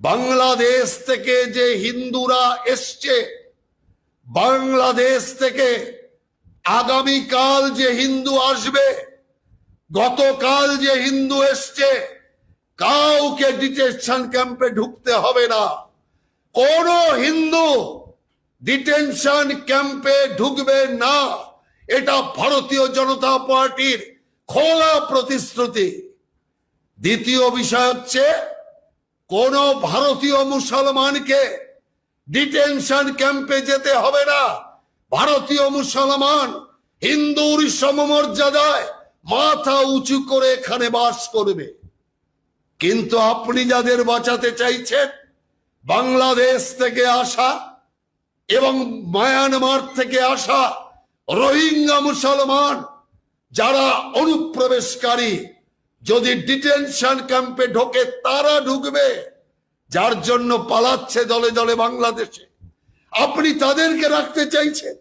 বাংলাদেশ থেকে যে হিন্দুরা এসছে, বাংলাদেশ থেকে আগামীকাল যে হিন্দু আসবে, গতকাল যে হিন্দু এসছে, কাউকে ডিটেনশন ক্যাম্পে ঢুকতে হবে না। কোন হিন্দু ডিটেনশন ক্যাম্পে ঢুকবে না। এটা ভারতীয় জনতা পার্টির খোলা প্রতিশ্রুতি। দ্বিতীয় বিষয় হচ্ছে কোন ভারতীয় মুসলমানকে ডিটেনশন ক্যাম্পে যেতে হবে না। ভারতীয় মুসলমান হিন্দুর সমমর্যাদায় মাথা উঁচু করে এখানে বাস করবে। কিন্তু আপনি যাদের বাঁচাতে চাইছেন, বাংলাদেশ থেকে আসা এবং মায়ানমার থেকে আসা রোহিঙ্গা মুসলমান, যারা অনুপ্রবেশকারী যদি ডিটেনশন ক্যাম্পে ঢোকে, তারা ঢুকবে। যার জন্য পালাচ্ছে দলে দলে বাংলাদেশে। আপনি তাদেরকে রাখতে চাইছেন?